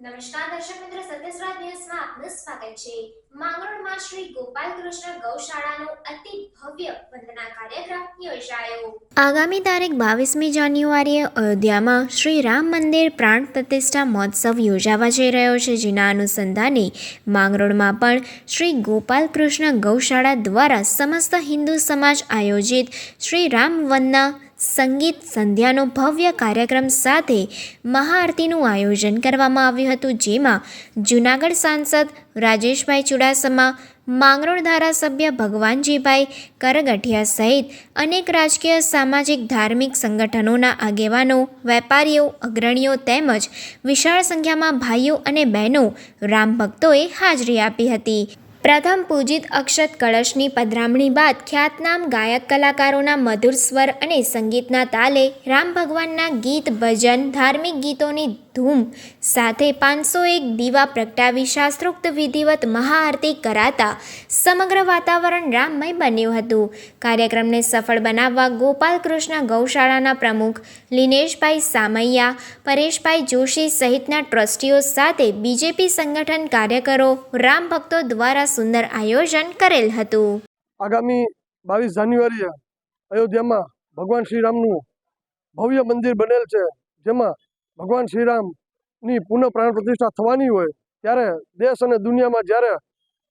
નમસ્કાર દર્શક મિત્રો સત્યસ્રાજ ન્યૂઝમાં આપનું સ્વાગત છે. માંગરોળમાં શ્રી ગોપાલ કૃષ્ણ ગૌશાળાનો અતિ ભવ્ય વંદના કાર્યક્રમ યોજાયો. આગામી તારીખ બાવીસમી જાન્યુઆરીએ અયોધ્યામાં શ્રી રામ મંદિર પ્રાણ પ્રતિષ્ઠા મહોત્સવ યોજાવા જઈ રહ્યો છે. જેના અનુસંધાને માંગરોળમાં પણ શ્રી ગોપાલ કૃષ્ણ ગૌશાળા દ્વારા સમસ્ત હિન્દુ સમાજ આયોજિત શ્રી રામ વંદના સંગીત, સંધ્યાનો ભવ્ય કાર્યક્રમ સાથે મહાઆરતીનું આયોજન કરવામાં આવ્યું હતું, જેમાં જૂનાગઢ સાંસદ રાજેશભાઈ ચુડાસમા, માંગરોળ ધારાસભ્ય ભગવાનજીભાઈ કરગઠિયા સહિત અનેક રાજકીય, સામાજિક, ધાર્મિક સંગઠનોના આગેવાનો, વેપારીઓ, અગ્રણીઓ તેમજ વિશાળ સંખ્યામાં ભાઈઓ અને બહેનો રામ ભક્તોએ હાજરી આપી હતી. પ્રથમ પૂજિત અક્ષત કળશની પધરામણી બાદ ખ્યાતનામ ગાયક કલાકારોના મધુર સ્વર અને સંગીતના તાલે રામ ભગવાનના ગીત ભજન ધાર્મિક ગીતોની ધૂમ. સાથે પાંચસો એક દીવા પ્રગટાવી શાસ્ત્રોક્ત વિધિવત મહાઆરતી કરાતા સમગ્ર વાતાવરણ રામમય બન્યું હતું. કાર્યક્રમને સફળ બનાવવા ગોપાલ કૃષ્ણ ગૌશાળાના પ્રમુખ લિનેશભાઈ સામૈયા, પરેશભાઈ જોશી સહિતના ટ્રસ્ટીઓ સાથે બીજેપી સંગઠન કાર્યકરો રામ ભક્તો દ્વારા સુંદર આયોજન કરેલ હતું. આગામી બાવીસ જાન્યુઆરીએ અયોધ્યામાં ભગવાન શ્રીરામનું ભવ્ય મંદિર બનેલ છે, જેમાં ભગવાન શ્રીરામની પુનઃ પ્રાણ પ્રતિષ્ઠા થવાની હોય, ત્યારે દેશ અને દુનિયામાં જ્યારે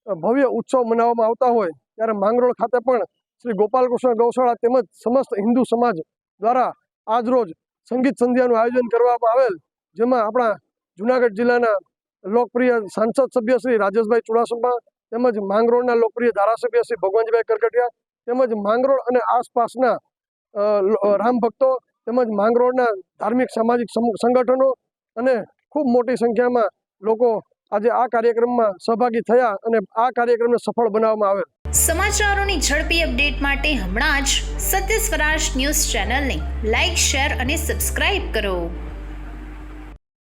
ભવ્ય ઉત્સવ મનાવવામાં આવતા હોય, ત્યારે માંગરોળ ખાતે પણ શ્રી ગોપાલકૃષ્ણ ગૌશાળા તેમજ સમસ્ત હિન્દુ સમાજ દ્વારા આજરોજ સંગીત સંધ્યાનું આયોજન કરવામાં આવેલ, જેમાં આપણા જુનાગઢ જિલ્લાના લોકપ્રિય સાંસદ સભ્ય શ્રી રાજેશભાઈ ચુડાસમા તેમજ માંગરોળના લોકપ્રિય ધારાસભ્ય શ્રી ભગવાનજીભાઈ કરકટિયા તેમજ માંગરોળ અને આસપાસના રામ ભક્તો તેમજ માંગરોળના ધાર્મિક, સામાજિક સમ- સંગઠનો અને ખૂબ મોટી સંખ્યામાં લોકો આજે આ કાર્યક્રમમાં સહભાગી થયા અને આ કાર્યક્રમને સફળ બનાવવામાં આવેલ. સમાચારોની ઝડપી અપડેટ માટે હમણાં જ સત્ય સ્વરાજ ન્યૂઝ ચેનલને લાઇક શેર અને સબસ્ક્રાઇબ કરો.